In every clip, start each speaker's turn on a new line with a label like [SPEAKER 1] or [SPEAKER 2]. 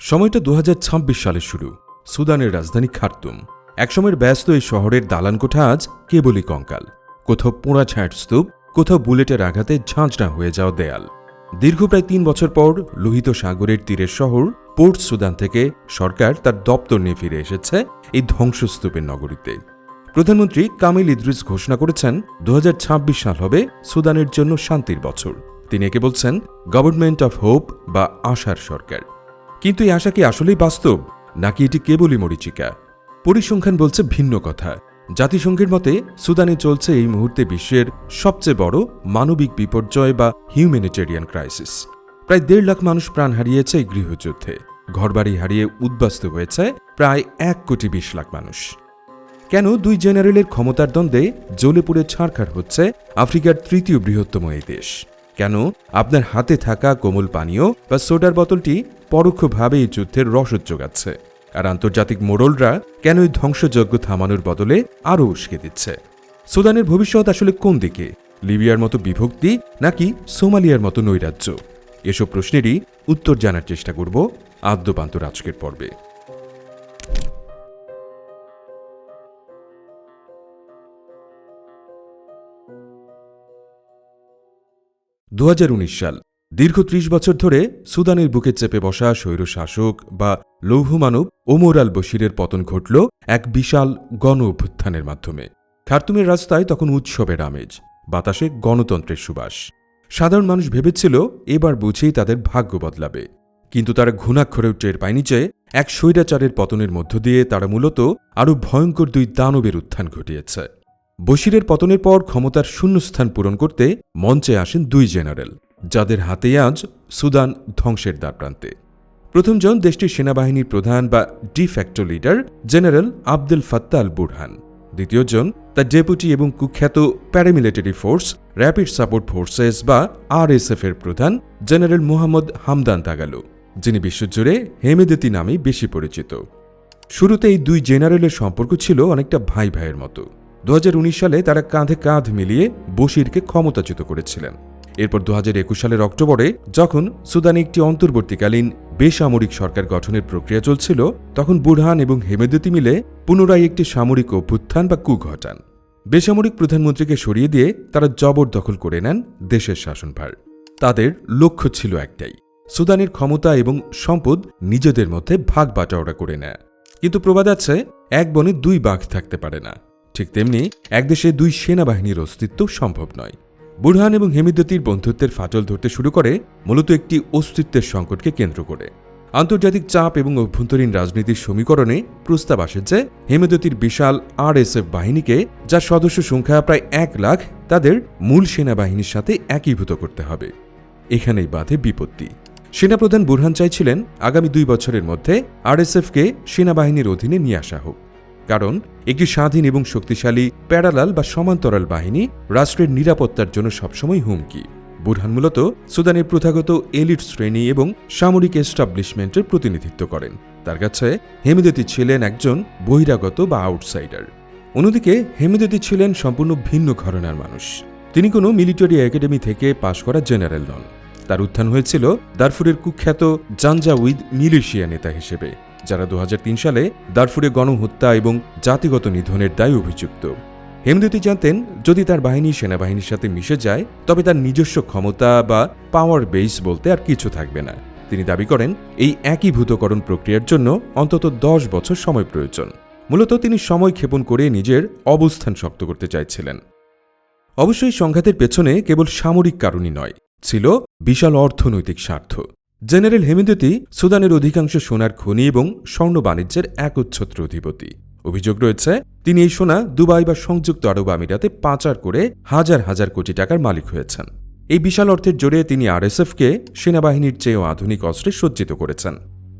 [SPEAKER 1] সময়টা দু সালের শুরু, সুদানের রাজধানী খার্তুম। একসময়ের ব্যস্ত এই শহরের দালানকোঠা আজ কেবলই কঙ্কাল। কোথাও পোড়া ছাঁট স্তূপ, কোথাও বুলেটের আঘাতে ঝাঁঝরা হয়ে যাওয়া দেয়াল। দীর্ঘ প্রায় তিন বছর পর লোহিত সাগরের তীরের শহর পোর্ট সুদান থেকে সরকার তার দপ্তর নিয়ে ফিরে এসেছে এই ধ্বংসস্তূপের নগরীতে। প্রধানমন্ত্রী কামিল ইদ্রিস ঘোষণা করেছেন দু হাজার ছাব্বিশ সাল হবে সুদানের জন্য শান্তির বছর। তিনি একে বলছেন, গভর্নমেন্ট অফ হোপ বা আশার সরকার। কিন্তু এই আশা কি আসলেই বাস্তব, নাকি এটি কেবলই মরিচিকা? পরিসংখ্যান বলছে ভিন্ন কথা। জাতিসংঘের মতে, সুদানে চলছে এই মুহূর্তে বিশ্বের সবচেয়ে বড় মানবিক বিপর্যয় বা হিউম্যানিটেরিয়ান ক্রাইসিস। প্রায় দেড় লাখ মানুষ প্রাণ হারিয়েছে এই গৃহযুদ্ধে। ঘরবাড়ি হারিয়ে উদ্বাস্ত হয়েছে প্রায় এক কোটি বিশ লাখ মানুষ। কেন দুই জেনারেলের ক্ষমতার দ্বন্দ্বে জ্বলে পুড়ে ছাড়খাড় হচ্ছে আফ্রিকার তৃতীয় বৃহত্তম এই দেশ? কেন? আপনার হাতে থাকা কোমল পানীয় বা সোডার বোতলটি পরোক্ষভাবে এই যুদ্ধের রসদ যোগাচ্ছে। আর আন্তর্জাতিক মোড়লরা কেন এই ধ্বংসযজ্ঞ থামানোর বদলে আরও উস্কে দিচ্ছে? সুদানের ভবিষ্যৎ আসলে কোন দিকে? লিবিয়ার মতো বিভক্তি নাকি সোমালিয়ার মতো নৈরাজ্য? এসব প্রশ্নেরই উত্তর জানার চেষ্টা করব আদ্যপান্ত আজকের পর্বে। দু হাজার উনিশ সাল। দীর্ঘ ত্রিশ বছর ধরে সুদানের বুকে চেপে বসা স্বৈর শাসক বা লৌহমানব ওমর আল বশিরের পতন ঘটল এক বিশাল গণ অভ্যুত্থানের মাধ্যমে। খার্তুমের রাস্তায় তখন উৎসবের আমেজ, বাতাসে গণতন্ত্রের সুবাস। সাধারণ মানুষ ভেবেছিল এবার বুঝেই তাদের ভাগ্য বদলাবে। কিন্তু তারা ঘুণাক্ষরেও টের পায়নি যে এক স্বৈরাচারের পতনের মধ্য দিয়ে তারা মূলত আরও ভয়ঙ্কর দুই দানবের উত্থান ঘটিয়েছে। বশিরের পতনের পর ক্ষমতার শূন্যস্থান পূরণ করতে মঞ্চে আসেন দুই জেনারেল, যাদের হাতে আজ সুদান ধ্বংসের দ্বারপ্রান্তে। প্রথমজন দেশটির সেনাবাহিনীর প্রধান বা de facto leader general Abdul Fattah al Burhan দ্বিতীয়জন তার ডেপুটি এবং কুখ্যাত paramilitary force, rapid support forces বা আরএসএফ এর প্রধান, জেনারেল মোহাম্মদ হামদান তাগালো, যিনি বিশ্বজুড়ে হেমেদেতি নামেই বেশি পরিচিত। শুরুতে এই দুই জেনারেলের সম্পর্ক ছিল অনেকটা ভাই ভাইয়ের মতো। দু হাজার উনিশ সালে তারা কাঁধে কাঁধ মিলিয়ে বশিরকে ক্ষমতাচ্যুত করেছিলেন। এরপর দু হাজার একুশ সালের অক্টোবরে যখন সুদানে একটি অন্তর্বর্তীকালীন বেসামরিক সরকার গঠনের প্রক্রিয়া চলছিল, তখন বুরহান এবং হেমেদতি মিলে পুনরায় একটি সামরিক অভ্যুত্থান বা কু ঘটান। বেসামরিক প্রধানমন্ত্রীকে সরিয়ে দিয়ে তারা জবরদখল করে নেন দেশের শাসনভার। তাদের লক্ষ্য ছিল একটাই, সুদানের ক্ষমতা এবং সম্পদ নিজেদের মধ্যে ভাগ বাটাওয়ারা করে নেয়। কিন্তু প্রবাদ আছে, এক বনে দুই বাঘ থাকতে পারে না। ঠিক তেমনি এক দেশে দুই সেনাবাহিনীর অস্তিত্ব সম্ভব নয়। বুরহান এবং হেমিদতির বন্ধুত্বের ফাটল ধরতে শুরু করে, মূলত একটি অস্তিত্বের সংকটকে কেন্দ্র করে। আন্তর্জাতিক চাপ এবং অভ্যন্তরীণ রাজনীতির সমীকরণে প্রস্তাব আসে যে, হেমেদতির বিশাল আরএসএফ বাহিনীকে, যার সদস্য সংখ্যা প্রায় এক লাখ, তাদের মূল সেনাবাহিনীর সাথে একীভূত করতে হবে। এখানেই বাধে বিপত্তি। সেনাপ্রধান বুরহান চাইছিলেন আগামী দুই বছরের মধ্যে আরএসএফকে সেনাবাহিনীর অধীনে নিয়ে আসা হোক। কারণ একটি স্বাধীন এবং শক্তিশালী প্যারালাল বা সমান্তরাল বাহিনী রাষ্ট্রের নিরাপত্তার জন্য সবসময় হুমকি। বুরহান মূলত সুদানের প্রথাগত এলিট শ্রেণি এবং সামরিক এস্টাবলিশমেন্টের প্রতিনিধিত্ব করেন। তার কাছে হেমিদতি ছিলেন একজন বহিরাগত বা আউটসাইডার। অন্যদিকে হেমিদতি ছিলেন সম্পূর্ণ ভিন্ন ঘরনার মানুষ। তিনি কোনো মিলিটারি একাডেমি থেকে পাশ করা জেনারেল নন। তার উত্থান হয়েছিল দারফুরের কুখ্যাত জাঞ্জাউইদ মিলিশিয়া নেতা হিসেবে। যারা দু হাজার তিন সালে দারফুরে গণহত্যা এবং জাতিগত নিধনের দায় অভিযুক্ত। হেমদতি জানতেন, যদি তার বাহিনী সেনাবাহিনীর সাথে মিশে যায়, তবে তার নিজস্ব ক্ষমতা বা পাওয়ার বেস বলতে আর কিছু থাকবে না। তিনি দাবি করেন, এই একীভূতকরণ প্রক্রিয়ার জন্য অন্তত দশ বছর সময় প্রয়োজন। মূলত তিনি সময় ক্ষেপণ করে নিজের অবস্থান শক্ত করতে চাইছিলেন। অবশ্যই সংঘাতের পেছনে কেবল সামরিক কারণই নয়, ছিল বিশাল অর্থনৈতিক স্বার্থ। জেনারেল হেমিদতি সুদানের অধিকাংশ সোনার খনি এবং স্বর্ণ বাণিজ্যের একচ্ছত্র অধিপতি। অভিযোগ রয়েছে, তিনি এই সোনা দুবাই বা সংযুক্ত আরব আমিরাতে পাচার করে হাজার হাজার কোটি টাকার মালিক হয়েছেন। এই বিশাল অর্থের জোরে তিনি আরএসএফকে সেনাবাহিনীর চেয়েও আধুনিক অস্ত্রে সজ্জিত করেছেন।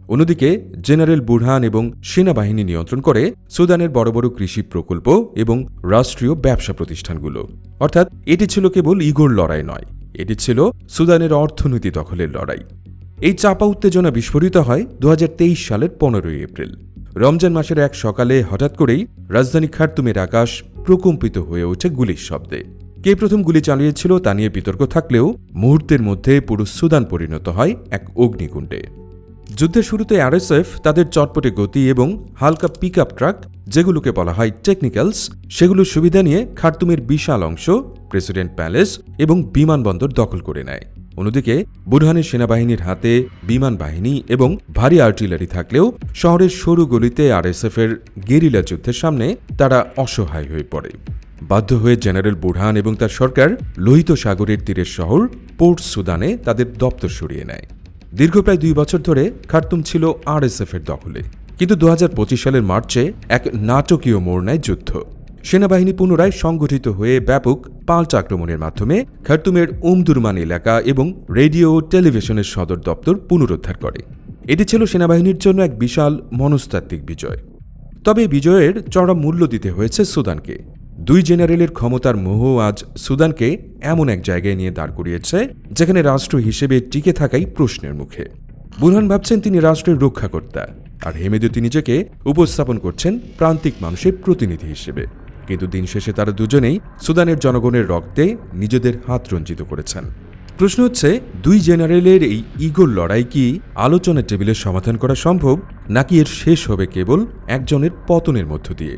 [SPEAKER 1] অন্যদিকে, জেনারেল বুরহান এবং সেনাবাহিনী নিয়ন্ত্রণ করে সুদানের বড় বড় কৃষি প্রকল্প এবং রাষ্ট্রীয় ব্যবসা প্রতিষ্ঠানগুলো। অর্থাৎ, এটি ছিল কেবল ইগোর লড়াই নয়, এটি ছিল সুদানের অর্থনীতি দখলের লড়াই। এই চাপা উত্তেজনা বিস্ফোরিত হয় দু হাজার তেইশ সালের পনেরোই এপ্রিল। রমজান মাসের এক সকালে হঠাৎ করেই রাজধানী খার্তুমের আকাশ প্রকম্পিত হয়ে ওঠে গুলির শব্দে। কে প্রথম গুলি চালিয়েছিল তা নিয়ে বিতর্ক থাকলেও মুহূর্তের মধ্যে পুরো সুদান পরিণত হয় এক অগ্নিকুণ্ডে। যুদ্ধের শুরুতে আরএসএফ তাদের চটপটে গতি এবং হালকা পিক ট্রাক, যেগুলোকে বলা হয় টেকনিক্যালস, সেগুলোর সুবিধা নিয়ে খার্তুমের বিশাল অংশ, প্রেসিডেন্ট প্যালেস এবং বিমানবন্দর দখল করে নেয়। অন্যদিকে, বুরহানের সেনাবাহিনীর হাতে বিমান বাহিনী এবং ভারী আর্টিলারি থাকলেও শহরের সরু গলিতে আরএসএফের গেরিলা যুদ্ধের সামনে তারা অসহায় হয়ে পড়ে। বাধ্য হয়ে জেনারেল বুরহান এবং তার সরকার লোহিত সাগরের তীরের শহর পোর্ট সুদানে তাদের দপ্তর সরিয়ে নেয়। দীর্ঘ প্রায় দুই বছর ধরে খার্তুম ছিল আরএসএফ এর দখলে। কিন্তু দু হাজার পঁচিশ সালের মার্চে এক নাটকীয় মোড় নেয় যুদ্ধ। সেনাবাহিনী পুনরায় সংগঠিত হয়ে ব্যাপক পাল্টা আক্রমণের মাধ্যমে খার্তুমের উমদুরমান এলাকা এবং রেডিও ও টেলিভিশনের সদর দপ্তর পুনরুদ্ধার করে। এটি ছিল সেনাবাহিনীর জন্য এক বিশাল মনস্তাত্ত্বিক বিজয়। তবে বিজয়ের চড়া মূল্য দিতে হয়েছে সুদানকে। দুই জেনারেলের ক্ষমতার মোহ আজ সুদানকে এমন এক জায়গায় নিয়ে দাঁড় করিয়েছে, যেখানে রাষ্ট্র হিসেবে টিকে থাকাই প্রশ্নের মুখে। বুরহান ভাবছেন তিনি রাষ্ট্রের রক্ষাকর্তা, আর হেমেদতি নিজেকে উপস্থাপন করছেন প্রান্তিক মানুষের প্রতিনিধি হিসেবে। কিন্তু দিন শেষে তারা দুজনেই সুদানের জনগণের রক্তে নিজেদের হাত রঞ্জিত করেছেন। প্রশ্ন হচ্ছে, দুই জেনারেলের এই ইগোর লড়াই কি আলোচনার টেবিলে সমাধান করা সম্ভব, নাকি এর শেষ হবে কেবল একজনের পতনের মধ্য দিয়ে?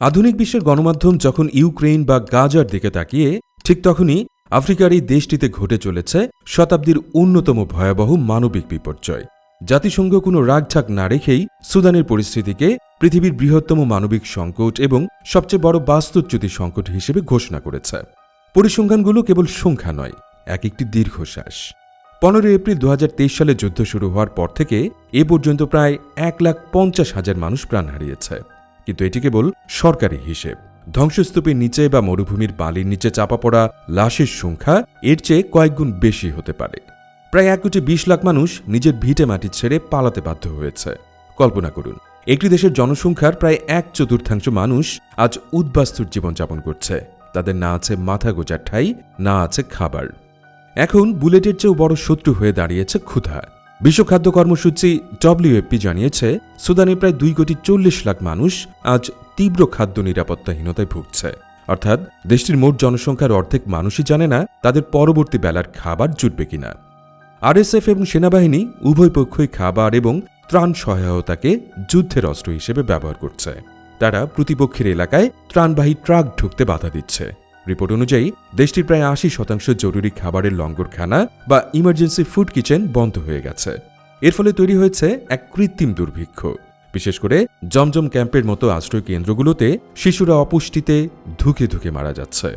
[SPEAKER 1] আধুনিক বিশ্বের গণমাধ্যম যখন ইউক্রেন বা গাজার দিকে তাকিয়ে, ঠিক তখনই আফ্রিকার এই দেশটিতে ঘটে চলেছে শতাব্দীর অন্যতম ভয়াবহ মানবিক বিপর্যয়। জাতিসংঘ কোনো রাগঢাক না রেখেই সুদানের পরিস্থিতিকে পৃথিবীর বৃহত্তম মানবিক সংকট এবং সবচেয়ে বড় বাস্তুচ্যুতি সংকট হিসেবে ঘোষণা করেছে। পরিসংখ্যানগুলো কেবল সংখ্যা নয়, এক একটি দীর্ঘশ্বাস। পনেরোই এপ্রিল দু হাজার তেইশ সালে যুদ্ধ শুরু হওয়ার পর থেকে এ পর্যন্ত প্রায় এক লাখ পঞ্চাশ হাজার মানুষ প্রাণ হারিয়েছে। কিন্তু এটি কেবল সরকারি হিসেব। ধ্বংসস্তূপের নিচে বা মরুভূমির বালির নিচে চাপা পড়া লাশের সংখ্যা এর চেয়ে কয়েকগুণ বেশি হতে পারে। প্রায় এক কোটি বিশ লাখ মানুষ নিজের ভিটে মাটি ছেড়ে পালাতে বাধ্য হয়েছে। কল্পনা করুন, একটি দেশের জনসংখ্যার প্রায় এক চতুর্থাংশ মানুষ আজ উদ্বাস্তুর জীবনযাপন করছে। তাদের না আছে মাথা গোজার ঠাই, না আছে খাবার। এখন বুলেটের চেয়েও বড় শত্রু হয়ে দাঁড়িয়েছে ক্ষুধা। বিশ্ব খাদ্য কর্মসূচি ডব্লিউএফপি জানিয়েছে, সুদানে প্রায় দুই কোটি চল্লিশ লাখ মানুষ আজ তীব্র খাদ্য নিরাপত্তাহীনতায় ভুগছে। অর্থাৎ দেশটির মোট জনসংখ্যার অর্ধেক মানুষই জানে না তাদের পরবর্তী বেলার খাবার জুটবে কিনা। আরএসএফ এবং সেনাবাহিনী উভয় পক্ষই খাবার এবং ত্রাণ সহায়তাকে যুদ্ধের অস্ত্র হিসেবে ব্যবহার করছে। তারা প্রতিপক্ষের এলাকায় ত্রাণবাহী ট্রাক ঢুকতে বাধা দিচ্ছে। রিপোর্ট অনুযায়ী, দেশটির প্রায় আশি শতাংশ জরুরি খাবারের লঙ্গরখানা বা ইমার্জেন্সি ফুড কিচেন বন্ধ হয়ে গেছে। এর ফলে তৈরি হয়েছে এক কৃত্রিম দুর্ভিক্ষ। বিশেষ করে জমজম ক্যাম্পের মতো আশ্রয় কেন্দ্রগুলোতে শিশুরা অপুষ্টিতে ধুকে ধুকে মারা যাচ্ছে।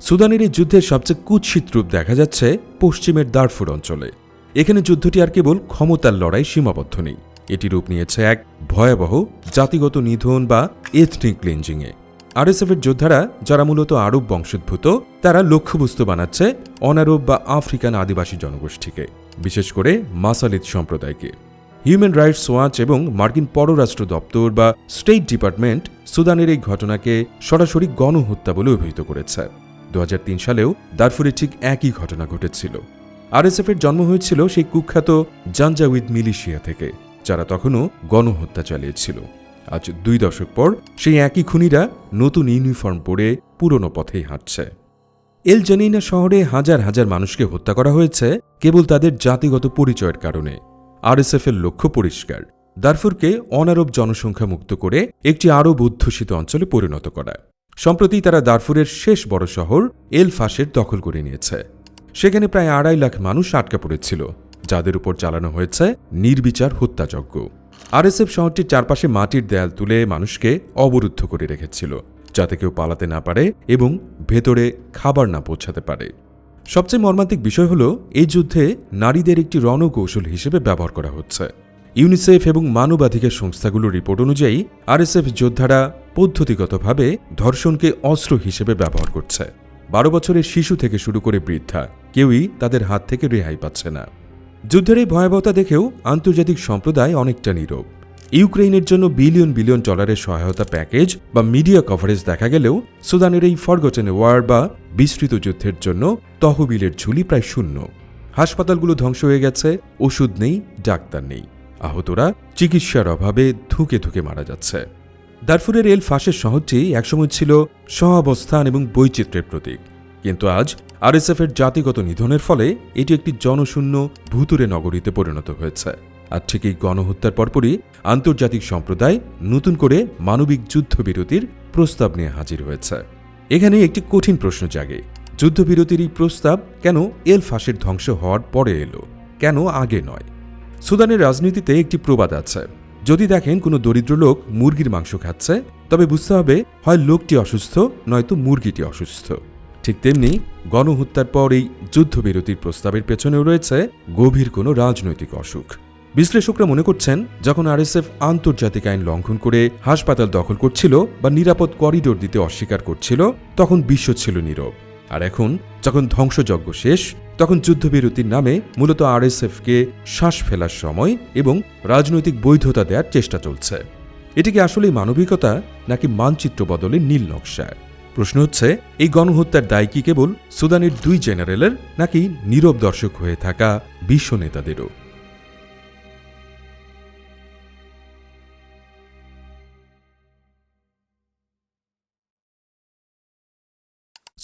[SPEAKER 1] সুদানের এই যুদ্ধের সবচেয়ে কুৎসিত রূপ দেখা যাচ্ছে পশ্চিমের দারফুর অঞ্চলে। এখানে যুদ্ধটি আর কেবল ক্ষমতার লড়াই সীমাবদ্ধ নেই। এটি রূপ নিয়েছে এক ভয়াবহ জাতিগত নিধন বা এথনিক ক্লিনজিংয়ে আরএসএফের যোদ্ধারা, যারা মূলত আরব বংশোদ্ভূত, তারা লক্ষ্যবস্তু বানাচ্ছে অনারব বা আফ্রিকান আদিবাসী জনগোষ্ঠীকে, বিশেষ করে মাসালিদ সম্প্রদায়কে। হিউম্যান রাইটস ওয়াচ এবং মার্কিন পররাষ্ট্র দপ্তর বা স্টেট ডিপার্টমেন্ট সুদানের এই ঘটনাকে সরাসরি গণহত্যা বলে অভিহিত করেছে। দু হাজার তিন সালেও দারফুরে ঠিক একই ঘটনা ঘটেছিল। আরএসএফ এর জন্ম হয়েছিল সেই কুখ্যাত জাঞ্জাউইদ মিলিশিয়া থেকে, যারা তখনও গণহত্যা চালিয়েছিল। আজ দুই দশক পর সেই একই খুনিরা নতুন ইউনিফর্ম পরে পুরনো পথেই হাঁটছে। এল জানিনা শহরে হাজার হাজার মানুষকে হত্যা করা হয়েছে, কেবল তাদের জাতিগত পরিচয়ের কারণে। আরএসএফ এর লক্ষ্য পরিষ্কার। দারফুরকে অনারব জনসংখ্যা মুক্ত করে একটি আরব অধ্যুষিত অঞ্চলে পরিণত করা। সম্প্রতি তারা দারফুরের শেষ বড় শহর এল ফাঁসের দখল করে নিয়েছে। সেখানে প্রায় আড়াই লাখ মানুষ আটকা পড়েছিল, যাদের উপর চালানো হয়েছে নির্বিচার হত্যাযজ্ঞ। আরএসএফ শহরটির চারপাশে মাটির দেয়াল তুলে মানুষকে অবরুদ্ধ করে রেখেছিল, যাতে কেউ পালাতে না পারে এবং ভেতরে খাবার না পৌঁছাতে পারে। সবচেয়ে মর্মান্তিক বিষয় হল, এই যুদ্ধে নারীদের একটি রণকৌশল হিসেবে ব্যবহার করা হচ্ছে। ইউনিসেফ এবং মানবাধিকার সংস্থাগুলোর রিপোর্ট অনুযায়ী, আরএসএফ যোদ্ধারা পদ্ধতিগতভাবে ধর্ষণকে অস্ত্র হিসেবে ব্যবহার করছে। বারো বছরের শিশু থেকে শুরু করে বৃদ্ধা, কেউই তাদের হাত থেকে রেহাই পাচ্ছে না। যুদ্ধের এই ভয়াবহতা দেখেও আন্তর্জাতিক সম্প্রদায় অনেকটা নীরব। ইউক্রেনের জন্য বিলিয়ন বিলিয়ন ডলারের সহায়তা প্যাকেজ বা মিডিয়া কভারেজ দেখা গেলেও সুদানের এই ফরগটেন ওয়ার বা বিস্তৃত যুদ্ধের জন্য তহবিলের ঝুলি প্রায় শূন্য। হাসপাতালগুলো ধ্বংস হয়ে গেছে, ওষুধ নেই, ডাক্তার নেই। আহতরা চিকিৎসার অভাবে ধুকে ধুকে মারা যাচ্ছে। দারফুরের এল ফাঁসের শহরটি একসময় ছিল সহাবস্থান এবং বৈচিত্র্যের প্রতীক। কিন্তু আজ আরএসএফ এর জাতিগত নিধনের ফলে এটি একটি জনশূন্য ভুতুরে নগরীতে পরিণত হয়েছে। আর ঠিক এই গণহত্যার পরপরই আন্তর্জাতিক সম্প্রদায় নতুন করে মানবিক যুদ্ধবিরতির প্রস্তাব নিয়ে হাজির হয়েছে। এখানে একটি কঠিন প্রশ্ন জাগে। যুদ্ধবিরতির এই প্রস্তাব কেন এল ফাঁসের ধ্বংস হওয়ার পরে এলো? কেন আগে নয়? সুদানের রাজনীতিতে একটি প্রবাদ আছে। যদি দেখেন কোনো দরিদ্র লোক মুরগির মাংস খাচ্ছে, তবে বুঝতে হবে হয় লোকটি অসুস্থ নয়তো মুরগিটি অসুস্থ। ঠিক তেমনি গণহত্যার পর এই যুদ্ধবিরতির প্রস্তাবের পেছনেও রয়েছে গভীর কোনো রাজনৈতিক অসুখ। বিশ্লেষকরা মনে করছেন, যখন আরএসএফ আন্তর্জাতিক আইন লঙ্ঘন করে হাসপাতাল দখল করছিল বা নিরাপদ করিডোর দিতে অস্বীকার করছিল, তখন বিশ্ব ছিল নীরব। আর এখন, যখন ধ্বংসযজ্ঞ শেষ, তখন যুদ্ধবিরতির নামে মূলত আরএসএফকে শ্বাস ফেলার সময় এবং রাজনৈতিক বৈধতা দেওয়ার চেষ্টা চলছে। এটি কি আসলে মানবিকতা, নাকি মানচিত্র বদলে নীল নকশা? প্রশ্ন হচ্ছে, এই গণহত্যার দায় কি কেবল সুদানের দুই জেনারেলের, নাকি নীরব দর্শক হয়ে থাকা বিশ্ব নেতাদেরও?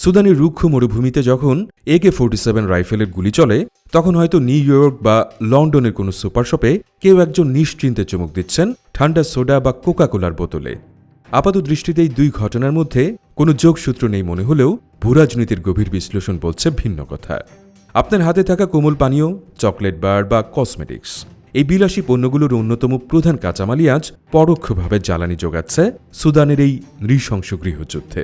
[SPEAKER 1] সুদানের রুক্ষ মরুভূমিতে যখন একে ফোর্টি সেভেন রাইফেলের গুলি চলে, তখন হয়তো নিউ ইয়র্ক বা লন্ডনের কোনো সুপার শপে কেউ একজন নিশ্চিন্তে চমক দিচ্ছেন ঠান্ডা সোডা বা কোকা কোলার বোতলে। আপাত দৃষ্টিতে এই দুই ঘটনার মধ্যে কোনো যোগসূত্র নেই মনে হলেও ভূরাজনীতির গভীর বিশ্লেষণ বলছে ভিন্ন কথা। আপনার হাতে থাকা কোমল পানীয়, চকলেট বার বা কসমেটিক্স। এই বিলাসী পণ্যগুলোর অন্যতম প্রধান কাঁচামালই আজ পরোক্ষভাবে জ্বালানি যোগাচ্ছে সুদানের এই নৃশংস গৃহযুদ্ধে।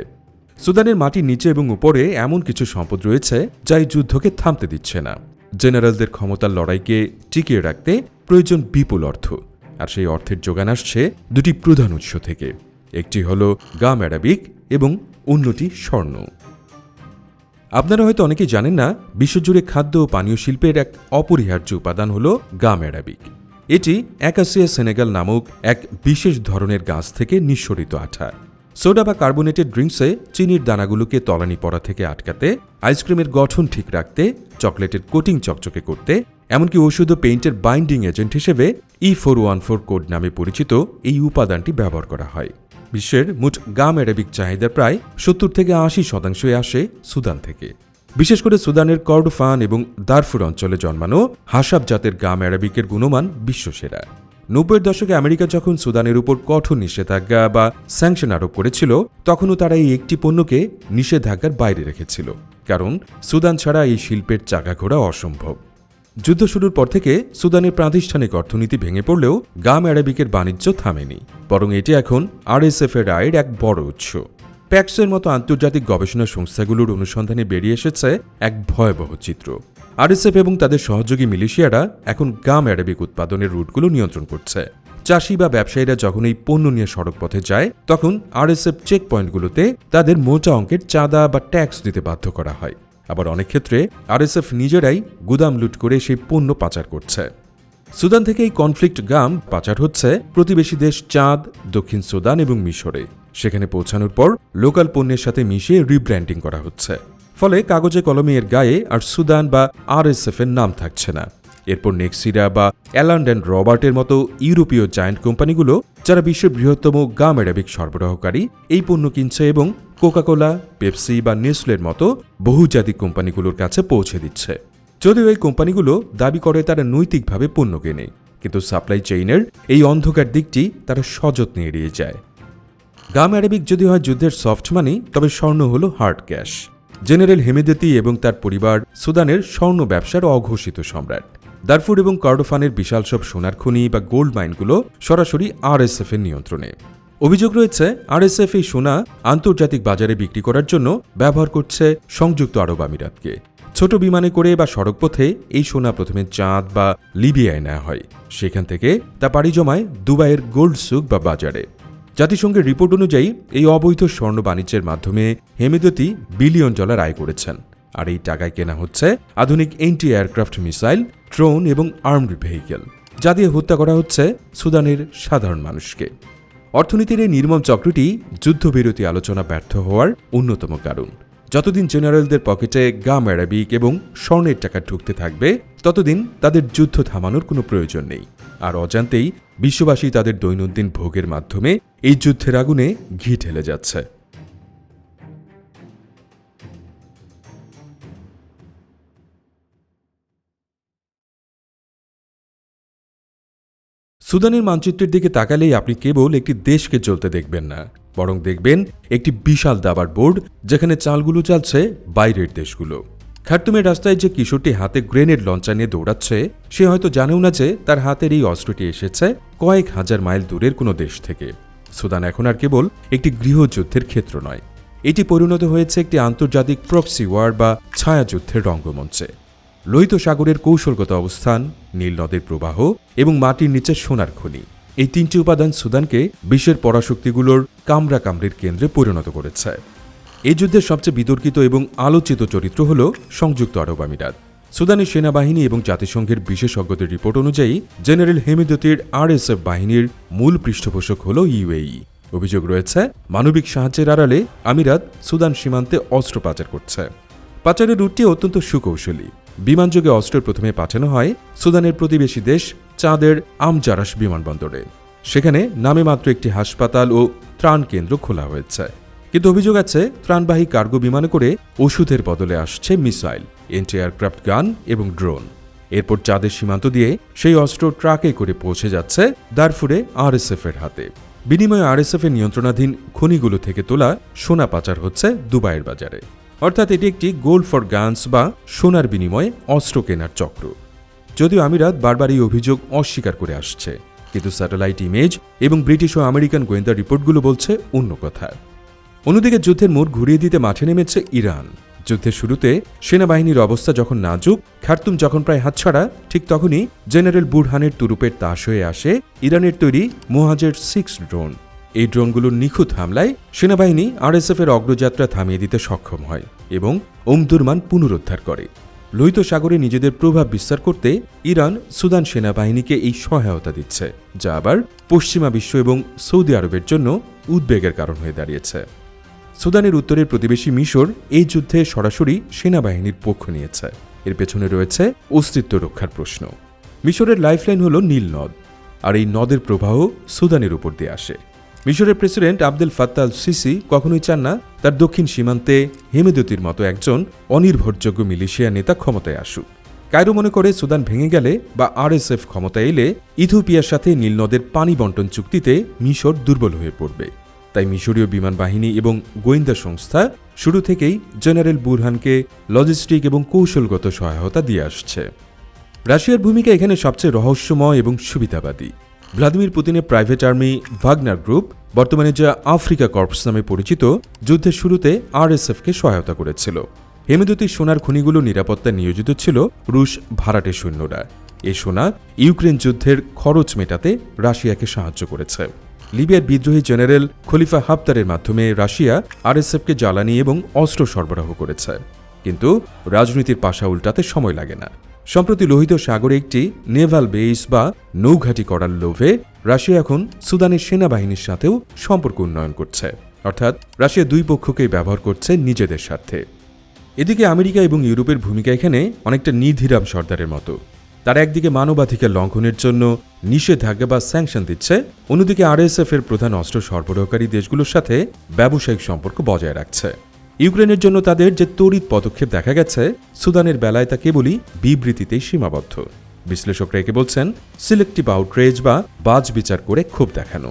[SPEAKER 1] সুদানের মাটির নিচে এবং উপরে এমন কিছু সম্পদ রয়েছে যা এই যুদ্ধকে থামতে দিচ্ছে না। জেনারেলদের ক্ষমতার লড়াইকে টিকিয়ে রাখতে প্রয়োজন বিপুল অর্থ, আর সেই অর্থের যোগান আসছে দুটি প্রধান উৎস থেকে। একটি হল গাম অ্যারাবিক এবং অন্যটি স্বর্ণ। আপনারা হয়তো অনেকেই জানেন না, বিশ্বজুড়ে খাদ্য ও পানীয় শিল্পের এক অপরিহার্য উপাদান হল গাম অ্যারাবিক এটি অ্যাকাসিয়া সেনেগাল নামক এক বিশেষ ধরনের গাছ থেকে নিঃসরিত আঠা সোডা বা কার্বোনেটেড ড্রিঙ্কসে চিনির দানাগুলোকে তলানি পড়া থেকে আটকাতে, আইসক্রিমের গঠন ঠিক রাখতে, চকলেটের কোটিং চকচকে করতে, এমনকি ওষুধ ও পেইন্টের বাইন্ডিং এজেন্ট হিসেবে E four one four code নামে পরিচিত এই উপাদানটি ব্যবহার করা হয়। বিশ্বের মোট গাম অ্যারাবিক চাহিদা প্রায় সত্তর থেকে আশি শতাংশই আসে সুদান থেকে। বিশেষ করে সুদানের কর্ডোফান এবং দারফুর অঞ্চলে জন্মানো হাসাব জাতের গাম অ্যারাবিকের গুণমান বিশ্বসেরা নব্বইয়ের দশকে আমেরিকা যখন সুদানের উপর কঠোর নিষেধাজ্ঞা বা স্যাংশন আরোপ করেছিল, তখনও তারা এই একটি পণ্যকে নিষেধাজ্ঞার বাইরে রেখেছিল, কারণ সুদান ছাড়া এই শিল্পের চাকা ঘোরা অসম্ভব। যুদ্ধ শুরুর পর থেকে সুদানের প্রাতিষ্ঠানিক অর্থনীতি ভেঙে পড়লেও গাম অ্যারাবিকের বাণিজ্য থামেনি, বরং এটি এখন আরএসএফ এর আয়ের এক বড় উৎস। প্যাক্সের মতো আন্তর্জাতিক গবেষণা সংস্থাগুলোর অনুসন্ধানে বেরিয়ে এসেছে এক ভয়াবহ চিত্র। আরএসএফ এবং তাদের সহযোগী মিলিশিয়ারা এখন গাম অ্যারাবিক উৎপাদনের রুটগুলো নিয়ন্ত্রণ করছে। চাষি বা ব্যবসায়ীরা যখন এই পণ্য নিয়ে সড়ক পথে যায়, তখন আরএসএফ চেক পয়েন্টগুলোতে তাদের মোটা অঙ্কের চাঁদা বা ট্যাক্স দিতে বাধ্য করা হয়। আবার অনেক ক্ষেত্রে আরএসএফ নিজেরাই গুদাম লুট করে সেই পণ্য পাচার করছে। সুদান থেকে এই কনফ্লিক্ট গাম পাচার হচ্ছে প্রতিবেশী দেশ চাঁদ, দক্ষিণ সুদান এবং মিশরে। সেখানে পৌঁছানোর পর লোকাল পণ্যের সাথে মিশিয়ে রিব্র্যান্ডিং করা হচ্ছে। ফলে কাগজে কলমে এর গায়ে আর সুদান বা আরএসএফ এর নাম থাকছে না। এরপর নেক্সিরা বা অ্যালান্ড অ্যান্ড রবার্টের মতো ইউরোপীয় জায়ান্ট কোম্পানিগুলো, যারা বিশ্বের বৃহত্তম গাম অ্যারাবিক সরবরাহকারী, এই পণ্য কিনছে এবং কোকাকোলা, পেপসি বা নেসলের মতো বহুজাতিক কোম্পানিগুলোর কাছে পৌঁছে দিচ্ছে। যদিও এই কোম্পানিগুলো দাবি করে তারা নৈতিকভাবে পণ্য কেনে, কিন্তু সাপ্লাই চেইনের এই অন্ধকার দিকটি তারা সযত্নে এড়িয়ে যায়। গাম অ্যারাবিক যদি হয় যুদ্ধের সফট মানি, তবে স্বর্ণ হল হার্ড ক্যাশ। জেনারেল হেমেদেতি এবং তার পরিবার সুদানের স্বর্ণ ব্যবসার অঘোষিত সম্রাট। দারফুর এবং কর্ডোফানের বিশাল সব সোনার খনি বা গোল্ড মাইনগুলো সরাসরি আরএসএফ এর নিয়ন্ত্রণে। অভিযোগ রয়েছে, আরএসএফ এই সোনা আন্তর্জাতিক বাজারে বিক্রি করার জন্য ব্যবহার করছে সংযুক্ত আরব আমিরাতকে। ছোট বিমানে করে বা সড়কপথে এই সোনা প্রথমে চাঁদ বা লিবিয়ায় নেওয়া হয়। সেখান থেকে তা পাড়ি জমায় দুবাইয়ের গোল্ড সুক বা বাজারে। জাতিসংঘের রিপোর্ট অনুযায়ী, এই অবৈধ স্বর্ণ বাণিজ্যের মাধ্যমে হেমেদতি বিলিয়ন ডলার আয় করেছেন। আর এই টাকায় কেনা হচ্ছে আধুনিক এন্টি এয়ারক্রাফট মিসাইল, ড্রোন এবং আর্মড ভেহিকেল, যা দিয়ে হত্যা করা হচ্ছে সুদানের সাধারণ মানুষকে। অর্থনীতির এই নির্মম চক্রটি যুদ্ধবিরতি আলোচনা ব্যর্থ হওয়ার অন্যতম কারণ। যতদিন জেনারেলদের পকেটে গাম অ্যারাবিক এবং স্বর্ণের টাকা ঢুকতে থাকবে, ততদিন তাদের যুদ্ধ থামানোর কোনো প্রয়োজন নেই। আর অজান্তেই বিশ্ববাসী তাদের দৈনন্দিন ভোগের মাধ্যমে এই যুদ্ধের আগুনে ঘি ঢেলে যাচ্ছে। সুদানের মানচিত্রের দিকে তাকালেই আপনি কেবল একটি দেশকে চলতে দেখবেন না, বরং দেখবেন একটি বিশাল দাবার বোর্ড যেখানে চালগুলো চালছে বাইরের দেশগুলো। খার্তুমের রাস্তায় যে কিশোরটি হাতে গ্রেনেড লঞ্চার নিয়ে দৌড়াচ্ছে, সে হয়তো জানেও না যে তার হাতের এই অস্ত্রটি এসেছে কয়েক হাজার মাইল দূরের কোনো দেশ থেকে। সুদান এখন আর কেবল একটি গৃহযুদ্ধের ক্ষেত্র নয়। এটি পরিণত হয়েছে একটি আন্তর্জাতিক প্রক্সি ওয়ার বা ছায়াযুদ্ধের রঙ্গমঞ্চে। লোহিত সাগরের কৌশলগত অবস্থান, নীল নদের প্রবাহ এবং মাটির নিচে সোনার খনি, এই তিনটি উপাদান সুদানকে বিশ্বের পরাশক্তিগুলোর কামরা কামড়ির কেন্দ্রে পরিণত করেছে। এই যুদ্ধের সবচেয়ে বিতর্কিত এবং আলোচিত চরিত্র হল সংযুক্ত আরব আমিরাত। সুদানের সেনাবাহিনী এবং জাতিসংঘের বিশেষজ্ঞদের রিপোর্ট অনুযায়ী, জেনারেল হেমিদতির আরএসএফ বাহিনীর মূল পৃষ্ঠপোষক হল ইউএই। অভিযোগ রয়েছে, মানবিক সাহায্যের আড়ালে আমিরাত সুদান সীমান্তে অস্ত্র পাচার করছে। পাচারের রুটটি অত্যন্ত সুকৌশলী। বিমানযোগে অস্ত্র প্রথমে পাঠানো হয় সুদানের প্রতিবেশী দেশ চাঁদের আমজারাস বিমানবন্দরে। সেখানে নামে মাত্র একটি হাসপাতাল ও ত্রাণ কেন্দ্র খোলা হয়েছে। কিন্তু অভিযোগ আছে, ত্রাণবাহী কার্গো বিমানে করে ওষুধের বদলে আসছে মিসাইল, এন্টি এয়ারক্রাফট গান এবং ড্রোন। এরপর চাঁদের সীমান্ত দিয়ে সেই অস্ত্র ট্রাকে করে পৌঁছে যাচ্ছে দারফুরে আরএসএফ এর হাতে। বিনিময়ে আরএসএফ এর নিয়ন্ত্রণাধীন খনিগুলো থেকে তোলা সোনা পাচার হচ্ছে দুবাইয়ের বাজারে। অর্থাৎ এটি একটি গোল্ড ফর গানস বা সোনার বিনিময়ে অস্ত্র কেনার চক্র। যদিও আমিরাত বারবার এই অভিযোগ অস্বীকার করে আসছে, কিন্তু স্যাটেলাইট ইমেজ এবং ব্রিটিশ ও আমেরিকান গোয়েন্দা রিপোর্টগুলো বলছে অন্য কথা। অন্যদিকে যুদ্ধের মোড় ঘুরিয়ে দিতে মাঠে নেমেছে ইরান। যুদ্ধের শুরুতে সেনাবাহিনীর অবস্থা যখন নাজুক, খার্তুম যখন প্রায় হাতছাড়া, ঠিক তখনই জেনারেল বুরহানের তুরুপের তাস হয়ে আসে ইরানের তৈরি মোহাজের সিক্স ড্রোন। এই ড্রোনগুলোর নিখুঁত হামলায় সেনাবাহিনী আরএসএফ এর অগ্রযাত্রা থামিয়ে দিতে সক্ষম হয় এবং ওমদুরমান পুনরুদ্ধার করে। লোহিত সাগরে নিজেদের প্রভাব বিস্তার করতে ইরান সুদান সেনাবাহিনীকে এই সহায়তা দিচ্ছে, যা আবার পশ্চিমা বিশ্ব এবং সৌদি আরবের জন্য উদ্বেগের কারণ হয়ে দাঁড়িয়েছে। সুদানের উত্তরের প্রতিবেশী মিশর এই যুদ্ধে সরাসরি সেনাবাহিনীর পক্ষ নিয়েছে। এর পেছনে রয়েছে অস্তিত্ব রক্ষার প্রশ্ন। মিশরের লাইফলাইন হল নীল নদ, আর এই নদের প্রবাহ সুদানের উপর দিয়ে আসে। মিশরের প্রেসিডেন্ট আবদেল ফাত্তাল সিসি কখনোই চান না তার দক্ষিণ সীমান্তে হেমেদতির মতো একজন অনির্ভরযোগ্য মিলিশিয়া নেতা ক্ষমতায় আসুক। কায়রো মনে করে সুদান ভেঙে গেলে বা আরএসএফ ক্ষমতায় এলে ইথিওপিয়ার সাথে নীলনদের পানি বন্টন চুক্তিতে মিশর দুর্বল হয়ে পড়বে। তাই মিশরীয় বিমান বাহিনী এবং গোয়েন্দা সংস্থা শুরু থেকেই জেনারেল বুরহানকে লজিস্টিক এবং কৌশলগত সহায়তা দিয়ে আসছে। রাশিয়ার ভূমিকা এখানে সবচেয়ে রহস্যময় এবং সুবিধাবাদী। ভ্লাদিমির পুতিনের প্রাইভেট আর্মি ভাগনার গ্রুপ বর্তমানে যা আফ্রিকা কর্পস নামে পরিচিত, যুদ্ধের শুরুতে আরএসএফকে সহায়তা করেছিল। হেমেদতির সোনার খনিগুলো নিরাপত্তা নিয়োজিত ছিল রুশ ভাড়াটে সৈন্যরা। এ সোনা ইউক্রেন যুদ্ধের খরচ মেটাতে রাশিয়াকে সাহায্য করেছে। লিবিয়ার বিদ্রোহী জেনারেল খলিফা হাফতারের মাধ্যমে রাশিয়া আরএসএফকে জ্বালানি এবং অস্ত্র সরবরাহ করেছে। কিন্তু রাজনীতির পাশা উল্টাতে সময় লাগে না। সম্প্রতি লোহিত সাগরে একটি নেভাল বেস বা নৌঘাটি করার লোভে রাশিয়া এখন সুদানের সেনাবাহিনীর সাথেও সম্পর্ক উন্নয়ন করছে। অর্থাৎ রাশিয়া দুই পক্ষকেই ব্যবহার করছে নিজেদের স্বার্থে। এদিকে আমেরিকা এবং ইউরোপের ভূমিকা এখানে অনেকটা নিধিরাম সর্দারের মতো। তারা একদিকে মানবাধিকার লঙ্ঘনের জন্য নিষেধাজ্ঞা বা স্যাংশন দিচ্ছে, অন্যদিকে আরএসএফ এর প্রধান অস্ত্র সরবরাহকারী দেশগুলোর সাথে ব্যবসায়িক সম্পর্ক বজায় রাখছে। ইউক্রেনের জন্য তাদের যে তড়িৎ পদক্ষেপ দেখা গেছে, সুদানের বেলায় তা কেবলই বিবৃতিতেই সীমাবদ্ধ। বিশ্লেষকরা একে বলছেন সিলেক্টিভ আউটরেজ বা বাজ বিচার করে ক্ষোভ দেখানো।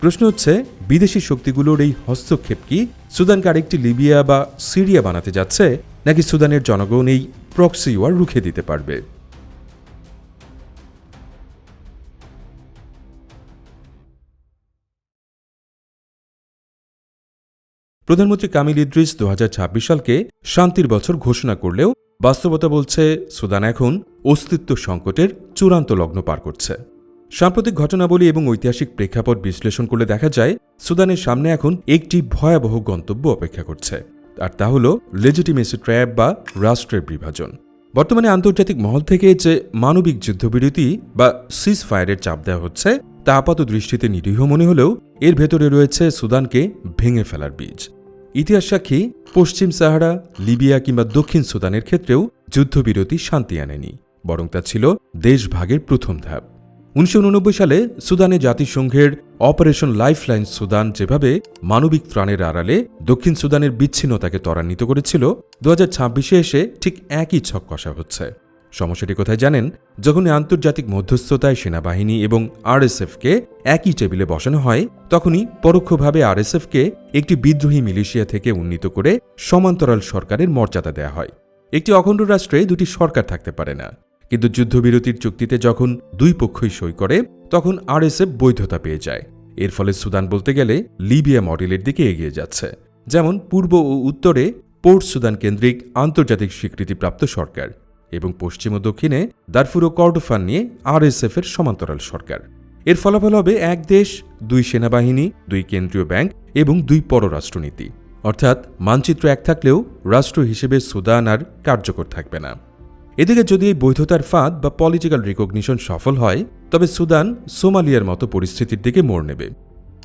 [SPEAKER 1] প্রশ্ন হচ্ছে, বিদেশি শক্তিগুলোর এই হস্তক্ষেপ কি সুদানকে আরেকটি লিবিয়া বা সিরিয়া বানাতে যাচ্ছে, নাকি সুদানের জনগণ এই প্রক্সি ওয়ার রুখে দিতে পারবে? প্রধানমন্ত্রী কামিল ইদ্রিস দু হাজার ছাব্বিশ সালকে শান্তির বছর ঘোষণা করলেও বাস্তবতা বলছে, সুদান এখন অস্তিত্ব সংকটের চূড়ান্ত লগ্ন পার করছে। সাম্প্রতিক ঘটনাবলী এবং ঐতিহাসিক প্রেক্ষাপট বিশ্লেষণ করলে দেখা যায়, সুদানের সামনে এখন একটি ভয়াবহ গন্তব্য অপেক্ষা করছে। আর তা হল লেজিটিমেসি ট্র্যাপ বা রাষ্ট্রের বিভাজন। বর্তমানে আন্তর্জাতিক মহল থেকে যে মানবিক যুদ্ধবিরতি বা সিজ ফায়ারের চাপ দেওয়া হচ্ছে তা আপাত দৃষ্টিতে নিরীহ মনে হলেও এর ভেতরে রয়েছে সুদানকে ভেঙে ফেলার বীজ। ইতিহাস সাক্ষী, পশ্চিম সাহারা, লিবিয়া কিংবা দক্ষিণ সুদানের ক্ষেত্রেও যুদ্ধবিরতি শান্তি আনেনি, বরং তা ছিল দেশভাগের প্রথম ধাপ। উনিশশো উননব্বই সালে সুদানে জাতিসংঘের অপারেশন লাইফলাইন সুদান যেভাবে মানবিক ত্রাণের আড়ালে দক্ষিণ সুদানের বিচ্ছিন্নতাকে ত্বরান্বিত করেছিল, দু হাজার এসে ঠিক একই ছক কষা হচ্ছে। সমস্যাটি কোথায় জানেন? যখন আন্তর্জাতিক মধ্যস্থতায় সেনাবাহিনী এবং আরএসএফকে একই টেবিলে বসানো হয়, তখনই পরোক্ষভাবে আরএসএফকে একটি বিদ্রোহী মিলিশিয়া থেকে উন্নীত করে সমান্তরাল সরকারের মর্যাদা দেয়া হয়। একটি অখণ্ড রাষ্ট্রে দুটি সরকার থাকতে পারে না। কিন্তু যুদ্ধবিরতির চুক্তিতে যখন দুই পক্ষই সই করে, তখন আরএসএফ বৈধতা পেয়ে যায়। এর ফলে সুদান বলতে গেলে লিবিয়া মডেলের দিকে এগিয়ে যাচ্ছে। যেমন পূর্ব ও উত্তরে পোর্ট সুদান কেন্দ্রিক আন্তর্জাতিক স্বীকৃতিপ্রাপ্ত সরকার। এবং পশ্চিম ও দক্ষিণে দারফুর ও কর্ডোফান নিয়ে আরএসএফ এর সমান্তরাল সরকার। এর ফলাফল হবে এক দেশ, দুই সেনাবাহিনী, দুই কেন্দ্রীয় ব্যাংক এবং দুই পররাষ্ট্রনীতি। অর্থাৎ মানচিত্র এক থাকলেও রাষ্ট্র হিসেবে সুদান আর কার্যকর থাকবে না। এদিকে যদি এই বৈধতার ফাঁদ বা পলিটিক্যাল রিকগনিশন সফল হয়, তবে সুদান সোমালিয়ার মতো পরিস্থিতির দিকে মোড় নেবে।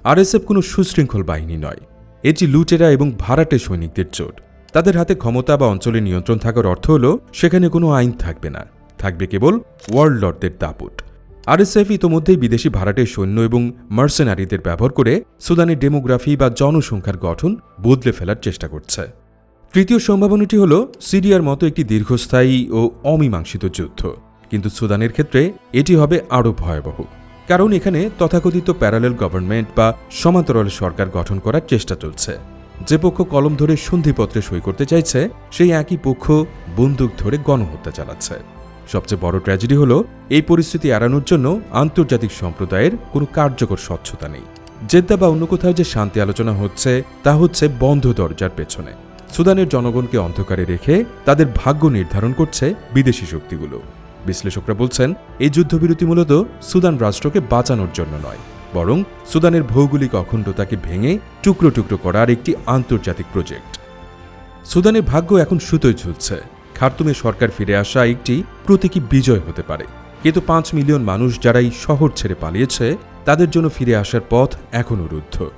[SPEAKER 1] আরএসএফ কোনো সুশৃঙ্খল বাহিনী নয়। এটি লুটেরা এবং ভাড়াটে সৈনিকদের জোট তাদের হাতে ক্ষমতা বা অঞ্চলে নিয়ন্ত্রণ থাকার অর্থ হল, সেখানে কোনো আইন থাকবে না। থাকবে কেবল ওয়ার্ল্ড লর্ডদের দাপুট। আরএসএফ ইতোমধ্যেই বিদেশি ভাড়াটে সৈন্য এবং মার্সেনারিদের ব্যবহার করে সুদানের ডেমোগ্রাফি বা জনসংখ্যার গঠন বদলে ফেলার চেষ্টা করছে। তৃতীয় সম্ভাবনাটি হল, সিরিয়ার মতো একটি দীর্ঘস্থায়ী ও অমীমাংসিত যুদ্ধ। কিন্তু সুদানের ক্ষেত্রে এটি হবে আরও ভয়াবহ। কারণ এখানে তথাকথিত প্যারালেল গভর্নমেন্ট বা সমান্তরাল সরকার গঠন করার চেষ্টা চলছে। যে পক্ষ কলম ধরে সন্ধিপত্রে সই করতে চাইছে, সেই একই পক্ষ বন্দুক ধরে গণহত্যা চালাচ্ছে। সবচেয়ে বড় ট্র্যাজেডি হল, এই পরিস্থিতি এড়ানোর জন্য আন্তর্জাতিক সম্প্রদায়ের কোনো কার্যকর স্বচ্ছতা নেই। জেদ্দা বা অন্য কোথাও যে শান্তি আলোচনা হচ্ছে, তা হচ্ছে বন্ধ দরজার পেছনে। সুদানের জনগণকে অন্ধকারে রেখে তাদের ভাগ্য নির্ধারণ করছে বিদেশি শক্তিগুলো। বিশ্লেষকরা বলছেন, এই যুদ্ধবিরতি মূলত সুদান রাষ্ট্রকে বাঁচানোর জন্য নয় বরং সুদানের ভৌগোলিক অখণ্ডতাকে ভেঙে টুকরো টুকরো করার একটি আন্তর্জাতিক প্রজেক্ট। সুদানের ভাগ্য এখন সুতোয় ঝুলছে। খার্তুমে সরকার ফিরে আসা একটি প্রতীকী বিজয় হতে পারে। কিন্তু পাঁচ মিলিয়ন মানুষ যারা এই শহর ছেড়ে পালিয়েছে, তাদের জন্য ফিরে আসার পথ এখনও রুদ্ধ।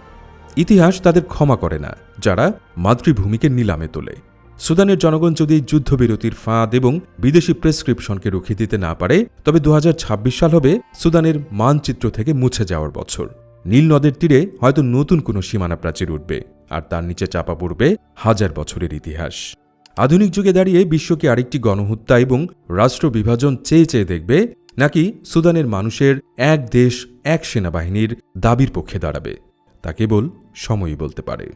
[SPEAKER 1] ইতিহাস তাদের ক্ষমা করে না, যারা মাতৃভূমিকে নিলামে তোলে। সুদানের জনগণ যদি যুদ্ধবিরতির ফাঁদ এবং বিদেশি প্রেসক্রিপশনকে রুখে দিতে না পারে, তবে দু হাজার ছাব্বিশ সাল হবে সুদানের মানচিত্র থেকে মুছে যাওয়ার বছর। নীল নদের তীরে হয়তো নতুন কোনো সীমানা প্রাচীর উঠবে, আর তার নিচে চাপা পড়বে হাজার বছরের ইতিহাস। আধুনিক যুগে দাঁড়িয়ে বিশ্বকে আরেকটি গণহত্যা এবং রাষ্ট্র বিভাজন চেয়ে চেয়ে দেখবে, নাকি সুদানের মানুষের এক দেশ, এক সেনাবাহিনীর দাবির পক্ষে দাঁড়াবে। তা কেবল সময়ই বলতে পারে।